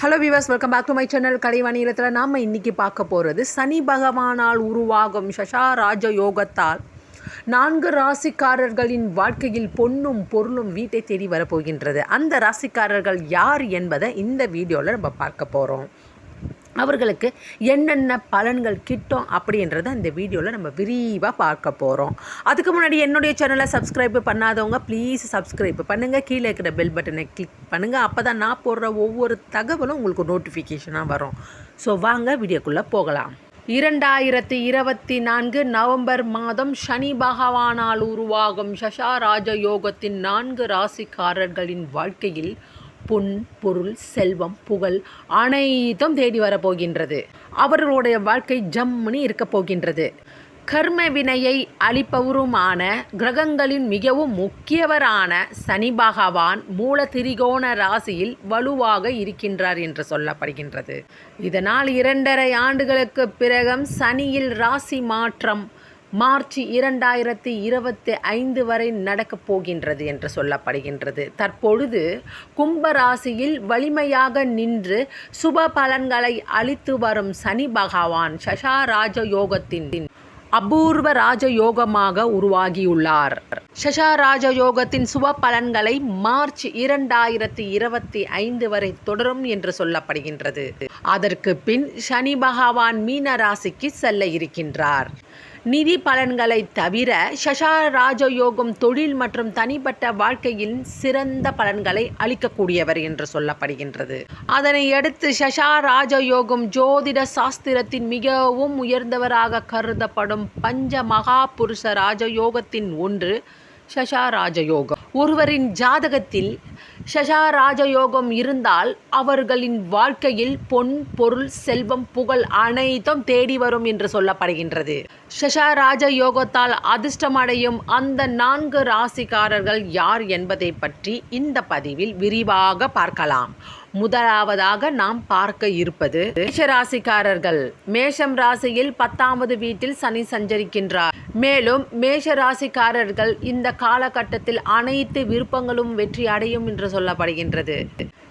Hello viewers welcome back to my channel கலைவாணியத்தில் நாம் இன்னைக்கு பார்க்க போகிறது சனி பகவானால் உருவாகும் சஷா ராஜ யோகத்தால். நான்கு ராசிக்காரர்களின் வாழ்க்கையில் பொண்ணும் பொருளும் வீட்டை தேடி வரப்போகின்றது. அந்த ராசிக்காரர்கள் யார் என்பதை இந்த வீடியோவில் நம்ம பார்க்க போகிறோம் அவர்களுக்கு என்னென்ன பலன்கள் கிட்டும் அப்படின்றத இந்த வீடியோவில் நம்ம விரிவாக பார்க்க போகிறோம் அதுக்கு முன்னாடி என்னுடைய சேனலை சப்ஸ்கிரைப் பண்ணாதவங்க ப்ளீஸ் சப்ஸ்கிரைப் பண்ணுங்கள் கீழே இருக்கிற பெல் பட்டனை கிளிக் பண்ணுங்கள் அப்போ தான் நான் போடுற ஒவ்வொரு தகவலும் உங்களுக்கு நோட்டிஃபிகேஷனாக வரும். ஸோ வாங்க வீடியோக்குள்ளே போகலாம். இரண்டாயிரத்தி இருபத்தி நான்கு நவம்பர் மாதம் சனி பகவானால் உருவாகும் சஷா ராஜ யோகத்தின் நான்கு ராசிக்காரர்களின் வாழ்க்கையில் பொன் பொருள் செல்வம் புகழ் அனைத்தும் தேடி வரப்போகின்றது. அவர்களுடைய வாழ்க்கை ஜம்முனி இருக்கப் போகின்றது. கர்ம வினையை அளிப்பவருமான கிரகங்களின் மிகவும் முக்கியவரான சனி பகவான் மூல திரிகோண ராசியில் வலுவாக இருக்கின்றார் என்று சொல்லப்படுகின்றது. இதனால் இரண்டரை ஆண்டுகளுக்கு பிறகும் சனியில் ராசி மாற்றம் மார்ச் இரண்டாயிரத்தி இருபத்தி ஐந்து வரை நடக்கப் போகின்றது என்று சொல்லப்படுகின்றது. தற்பொழுது கும்ப ராசியில் வலிமையாக நின்று சுப பலன்களை அளித்து வரும் சனி பகவான் சஷா ராஜ யோகத்தின் அபூர்வ ராஜயோகமாக உருவாகியுள்ளார். சஷா ராஜயோகத்தின் சுப பலன்களை மார்ச் இரண்டாயிரத்தி இருபத்தி ஐந்து வரை தொடரும் என்று சொல்லப்படுகின்றது. அதற்கு பின் சனி பகவான் மீன ராசிக்கு செல்ல இருக்கின்றார். நிதி பலன்களை தவிர சஷா ராஜயோகம் தொழில் மற்றும் தனிப்பட்ட வாழ்க்கையில் சிறந்த பலன்களை அளிக்கக்கூடியவர் என்று சொல்லப்படுகின்றது. அதனை அடுத்து சஷா ராஜயோகம் ஜோதிட சாஸ்திரத்தின் மிகவும் உயர்ந்தவராக கருதப்படும் பஞ்ச மகா புருஷ ராஜயோகத்தின் ஒன்று சஷா ராஜயோகம் ஒருவரின் ஜாதகத்தில் சஷா ராஜயோகம் இருந்தால் அவர்களின் வாழ்க்கையில் பொன் பொருள் செல்வம் புகழ் அனைத்தும் தேடி வரும் என்று சொல்லப்படுகின்றது. சஷா ராஜயோகத்தால் அதிர்ஷ்டமடையும் அந்த நான்கு ராசிக்காரர்கள் யார் என்பதை பற்றி இந்த பதிவில் விரிவாக பார்க்கலாம். முதலாவதாக நாம் பார்க்க இருப்பது மேஷ ராசிக்காரர்கள் மேஷம் ராசியில் பத்தாவது வீட்டில் சனி சஞ்சரிக்கின்றார். மேலும் மேஷ ராசிக்காரர்கள் இந்த காலகட்டத்தில் அனைத்து விருப்பங்களும் வெற்றி அடையும் என்று சொல்லப்படுகின்றது.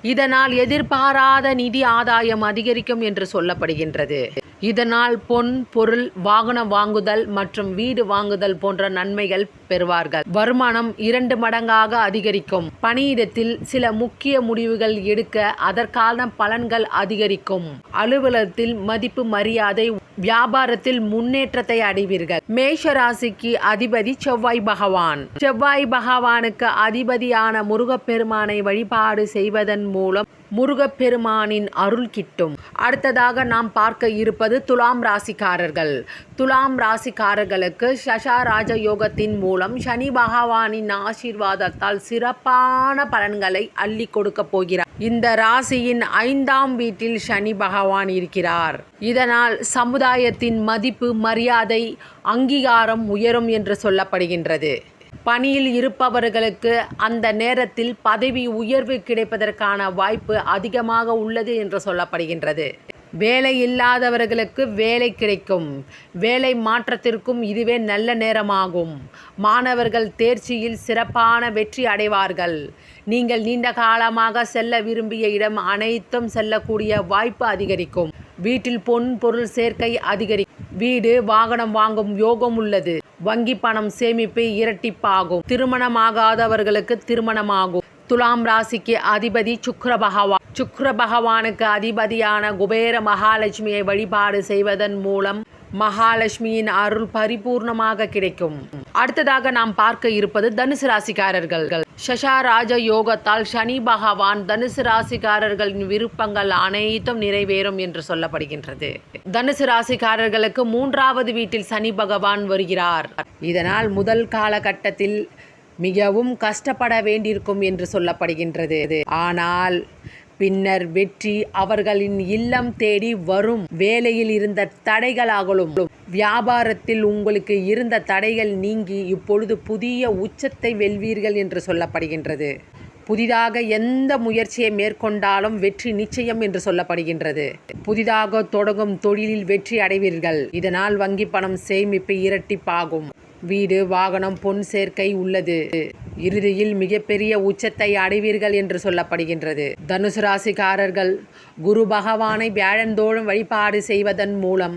இதனால் எதிர்பாராத நிதி ஆதாயம் அதிகரிக்கும் என்று சொல்லப்படுகின்றது. இதனால் பொன் பொருள் வாகனம் வாங்குதல் மற்றும் வீடு வாங்குதல் போன்ற நன்மைகள் பெறுவார்கள். வருமானம் இரண்டு மடங்காக அதிகரிக்கும். பணியிடத்தில் சில முக்கிய முடிவுகள் எடுக்க அதற்கான பலன்கள் அதிகரிக்கும். அலுவலகத்தில் மதிப்பு மரியாதை வியாபாரத்தில் முன்னேற்றத்தை அடைவீர்கள். மேஷ ராசிக்கு அதிபதி செவ்வாய் பகவான். செவ்வாய் பகவானுக்கு அதிபதியான முருகப்பெருமானை வழிபாடு செய்வதன் மூலம் முருகப்பெருமானின் அருள் கிட்டும். அடுத்ததாக நாம் பார்க்க இருப்பது துலாம் ராசிக்காரர்கள். துலாம் ராசிக்காரர்களுக்கு சஷா ராஜ யோகத்தின் மூலம் சனி பகவானின் ஆசீர்வாதத்தால் சிறப்பான பலன்களை அள்ளி கொடுக்க போகிறார். இந்த ராசியின் ஐந்தாம் வீட்டில் சனி பகவான் இருக்கிறார். இதனால் சமுதாயத்தின் மதிப்பு மரியாதை அங்கீகாரம் உயரும் என்று சொல்லப்படுகின்றது. பணியில் இருப்பவர்களுக்கு அந்த நேரத்தில் பதவி உயர்வு கிடைப்பதற்கான வாய்ப்பு அதிகமாக உள்ளது என்று சொல்லப்படுகின்றது. வேலை இல்லாதவர்களுக்கு வேலை கிடைக்கும். வேலை மாற்றத்திற்கும் இதுவே நல்ல நேரமாகும். மாணவர்கள் தேர்ச்சியில் சிறப்பான வெற்றி அடைவார்கள். நீங்கள் நீண்ட காலமாக செல்ல விரும்பிய இடம் அனைத்தும் செல்லக்கூடிய வாய்ப்பு அதிகரிக்கும். வீட்டில் பொன் பொருள் சேர்க்கை அதிகரிக்கும். வீடு வாகனம் வாங்கும் யோகம் உள்ளது. வங்கி பணம் சேமிப்பு இரட்டிப்பாகும். திருமணமாகாதவர்களுக்கு திருமணமாகும். துலாம் ராசிக்கு அதிபதி சுக்ர பகவான். சுக்ர பகவானுக்கு அதிபதியான குபேர மகாலட்சுமியை வழிபாடு செய்வதன் மூலம் மகாலட்சுமியின் அருள் பரிபூர்ணமாக கிடைக்கும். அடுத்ததாக நாம் பார்க்க இருப்பது தனுசு ராசிக்காரர்கள். சஷா ராஜ யோகத்தால் சனி பகவான் தனுசு ராசிக்காரர்களின் விருப்பங்கள் அனைத்தும் நிறைவேறும் என்று சொல்லப்படுகின்றது. தனுசு ராசிக்காரர்களுக்கு மூன்றாவது வீட்டில் சனி பகவான் வருகிறார். இதனால் முதல் காலகட்டத்தில் மிகவும் கஷ்டப்பட வேண்டியிருக்கும் என்று சொல்லப்படுகின்றது. ஆனால் பின்னர் வெற்றி அவர்களின் இல்லம் தேடி வரும் வேலையில் இருந்த தடைகளாகலும் வியாபாரத்தில் உங்களுக்கு இருந்த தடைகள் நீங்கி இப்பொழுது புதிய உச்சத்தை வெல்வீர்கள் என்று சொல்லப்படுகின்றது. புதிதாக எந்த முயற்சியை மேற்கொண்டாலும் வெற்றி நிச்சயம் என்று சொல்லப்படுகின்றது. புதிதாக தொடங்கும் தொழிலில் வெற்றி அடைவீர்கள். இதனால் வங்கி பணம் சேமிப்பு இரட்டிப்பாகும். வீடு வாகனம் பொன் சேர்க்கை உள்ளது. இறுதியில் மிகப்பெரிய உச்சத்தை அடைவீர்கள் என்று சொல்லப்படுகின்றது. தனுசு ராசிக்காரர்கள் குரு பகவானை வியாழந்தோறும் வழிபாடு செய்வதன் மூலம்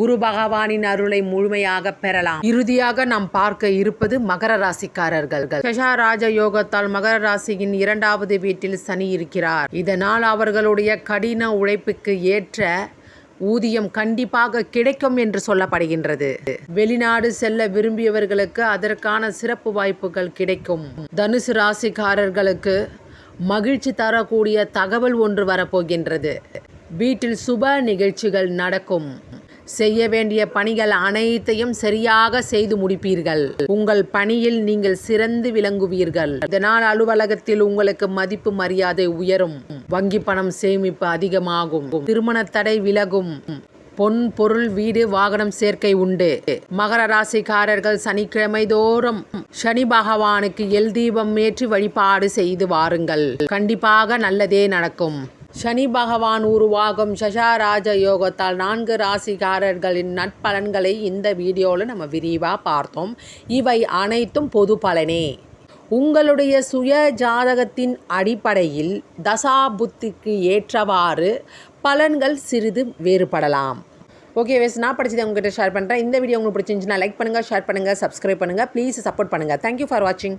குரு பகவானின் அருளை முழுமையாக பெறலாம். இறுதியாக நாம் பார்க்க இருப்பது மகர ராசிக்காரர்கள். ராஜ யோகத்தால் மகர ராசியின் இரண்டாவது வீட்டில் சனி இருக்கிறார். இதனால் அவர்களுடைய கடின உழைப்புக்கு ஏற்ற ஊதியம் கண்டிப்பாக கிடைக்கும் என்று சொல்லப்படுகின்றது. வெளிநாடு செல்ல விரும்பியவர்களுக்கு அதற்கான சிறப்பு வாய்ப்புகள் கிடைக்கும். தனுசு ராசிக்காரர்களுக்கு மகிழ்ச்சி தரக்கூடிய தகவல் ஒன்று வரப்போகின்றது. வீட்டில் சுப நிகழ்ச்சிகள் நடக்கும். செய்ய வேண்டிய பணிகள் அனைத்தையும் சரியாக செய்து முடிப்பீர்கள். உங்கள் பணியில் நீங்கள் சிறந்து விளங்குவீர்கள். இதனால் அலுவலகத்தில் உங்களுக்கு மதிப்பு மரியாதை உயரும். வங்கி பணம் சேமிப்பு அதிகமாகும். திருமண தடை விலகும். பொன் பொருள் வீடு வாகனம் சேர்க்கை உண்டு. மகர ராசிக்காரர்கள் சனிக்கிழமை தோறும் சனி பகவானுக்கு எல் தீபம் ஏற்றி வழிபாடு செய்து வாருங்கள். கண்டிப்பாக நல்லதே நடக்கும். சனி பகவான் உருவாகும் சசாராஜ யோகத்தால் நான்கு ராசிக்காரர்களின் நட்பலன்களை இந்த வீடியோவில் நம்ம விரிவாக பார்த்தோம். இவை அனைத்தும் பொது பலனே. உங்களுடைய சுய ஜாதகத்தின் அடிப்படையில் தசா புத்திக்கு ஏற்றவாறு பலன்கள் சிறிது வேறுபடலாம். ஓகே வேஸ் நான் படிச்சதை உங்ககிட்ட ஷேர் பண்ணுறேன் இந்த வீடியோ உங்களுக்கு பிடிச்சிருந்துச்சுன்னா லைக் பண்ணுங்கள் ஷேர் பண்ணுங்கள் சப்ஸ்கிரைப் பண்ணுங்கள் ப்ளீஸ் சப்போர்ட் பண்ணுங்கள் தேங்க்யூ ஃபார் வாட்சிங்